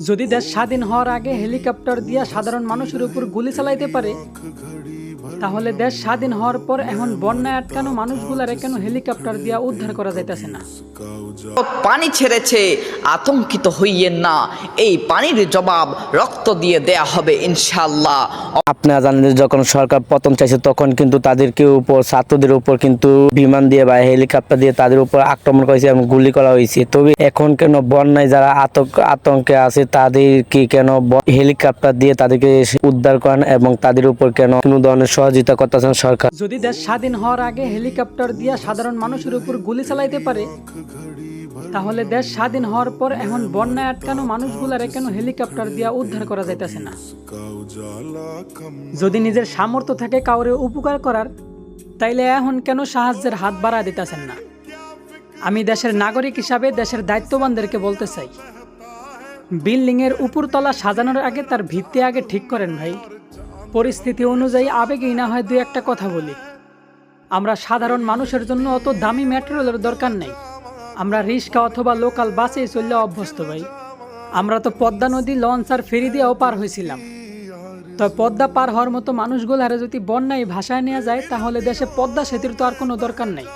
যদি দেশ স্বাধীন হওয়ার আগে হেলিকপ্টার দিয়া সাধারণ মানুষের উপর গুলি চালাইতে পারে তাহলে দেশ স্বাধীন হওয়ার পর এখন বন্যায় আটকানো মানুষগুলারে কেন হেলিকপ্টার দিয়া উদ্ধার করা যাইতেছে না? পানি ছেড়েছে আতঙ্কিত হইয়েন না। এই পানির জবাব রক্ত দিয়ে দেয়া হবে ইনশাল্লাহ আপনারা জানেন যে যখন সরকার পতন চাইছে তখন কিন্তু তাদেরকে উপর ছাত্রদের উপর কিন্তু বিমান দিয়ে বা হেলিকপ্টার দিয়ে তাদের উপর আক্রমণ করেছে এবং গুলি করা হয়েছে। তবে এখন কেন বন্যায় যারা আতঙ্ক আতঙ্কে আছে তাদেরকে কেন হেলিকপ্টার দিয়ে তাদেরকে উদ্ধার করেন এবং তাদের উপর কেন কোনো ধরনের সহযোগিতা করতেছেন সরকার। যদি দেশ স্বাধীন হওয়ার আগে হেলিকপ্টার দিয়া সাধারণ মানুষের উপর গুলি চালাইতে পারে, তাহলে দেশ স্বাধীন হওয়ার পর এখন বন্যায় আটকানো মানুষগুলারে কেন হেলিকপ্টার দিয়া উদ্ধার করা যাইতেছে না? যদি নিজের সামর্থ্য থাকে কাউরে উপকার করার, তাইলে এখন কেন সাহায্যের হাত বাড়া দিতেছেন না? আমি দেশের নাগরিক হিসাবে দেশের দায়িত্ববানদেরকে বলতে চাই, বিল্ডিংয়ের উপরতলা সাজানোর আগে তার ভিত্তি আগে ঠিক করেন ভাই। পরিস্থিতি অনুযায়ী আবেগেই না হয় দু একটা কথা বলি। আমরা সাধারণ মানুষের জন্য অত দামি ম্যাটেরিয়ালের দরকার নেই। আমরা রিক্সা অথবা লোকাল বাসে চললে অভ্যস্ত ভাই। আমরা তো পদ্মা নদী লঞ্চ আর ফেরি দিয়েও পার হয়েছিলাম। তো পদ্মা পার হওয়ার মতো মানুষগুলারে যদি বন্যায় ভাষায় নেওয়া যায়, তাহলে দেশে পদ্মা সেতুর তো আর কোনো দরকার নেই।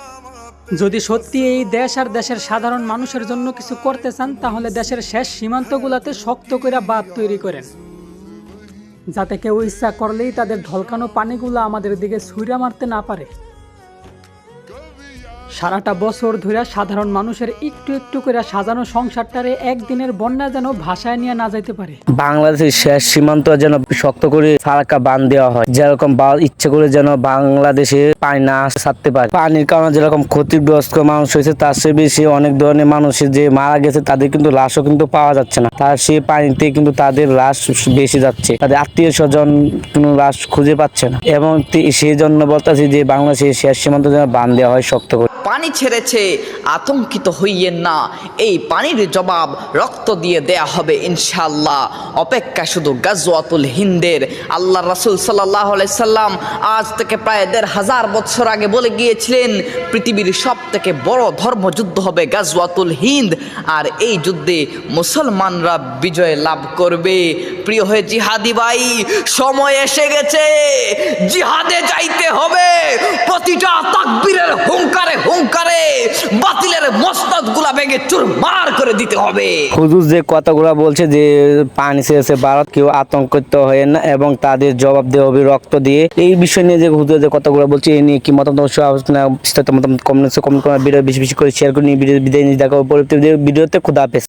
যদি সত্যি এই দেশ আর দেশের সাধারণ মানুষের জন্য কিছু করতে চান, তাহলে দেশের শেষ সীমান্তগুলাতে শক্ত করে বাঁধ তৈরি করেন। যাতে কেউ ইচ্ছা করলেই তাদের ঢলকানো পানিগুলো আমাদের দিকে ছুঁড়া মারতে না পারে। সারাটা বছর ধরে সাধারণ মানুষের একটু একটু করে সাজানো সংসারটারে একদিনের বন্যা যেন ভাষায় নিয়ে না যাইতে পারে। বাংলাদেশের শেষ সীমান্ত যেন শক্ত করে ফারাক্কা বান দেওয়া হয়, যেরকম ইচ্ছে করে যেন বাংলাদেশে পানি না ছাড়তে পারে। পানির কারণে যেরকম ক্ষতিগ্রস্ত মানুষ হয়েছে, তার চেয়ে বেশি অনেক ধরনের মানুষের যে মারা গেছে, তাদের কিন্তু লাশও কিন্তু পাওয়া যাচ্ছে না। তার সেই পানিতে কিন্তু তাদের লাশ বেশি যাচ্ছে, তাদের আত্মীয় স্বজন কোনো লাশ খুঁজে পাচ্ছে না। এবং সেই জন্য বলতেছি যে বাংলাদেশের শেষ সীমান্ত যেন বান দেওয়া হয় শক্ত করে। পানি ছেড়েছে, আতঙ্কিত হইয়েন না। এই পানির জবাব রক্ত দিয়ে দেয়া হবে ইনশাল্লাহ অপেক্ষা শুধু গাজওয়াতুল হিন্দের। আল্লাহ রাসুল সাল্লাহ সাল্লাম আজ থেকে প্রায় দেড় হাজার বছর আগে বলে গিয়েছিলেন, পৃথিবীর সব থেকে বড় ধর্মযুদ্ধ হবে গাজওয়াতুল হিন্দ। আর এই যুদ্ধে মুসলমানরা বিজয় লাভ করবে। প্রিয় হয়ে জিহাদি ভাই, সময় এসে গেছে। জিহাদে যাইতে হবে। ভেঙে চুরমার করে দিতে হবে। হুজুর যে বলছে যে পানি শেষে ভারত, কেউ আতঙ্কিত হয়ে না এবং তাদের জবাব দেওয়া হবে রক্ত দিয়ে। এই বিষয় নিয়ে যে হুজুর যে কথাগুলো বলছে নিয়ে কি মতামত বিস্তারিত মতামত কমেন্টস কমেন্ট ভিডিও বেশি বেশি করে শেয়ার করে নিয়ে ভিডিও বিদায় নিয়ে দেখা পরবর্তী ভিডিওতে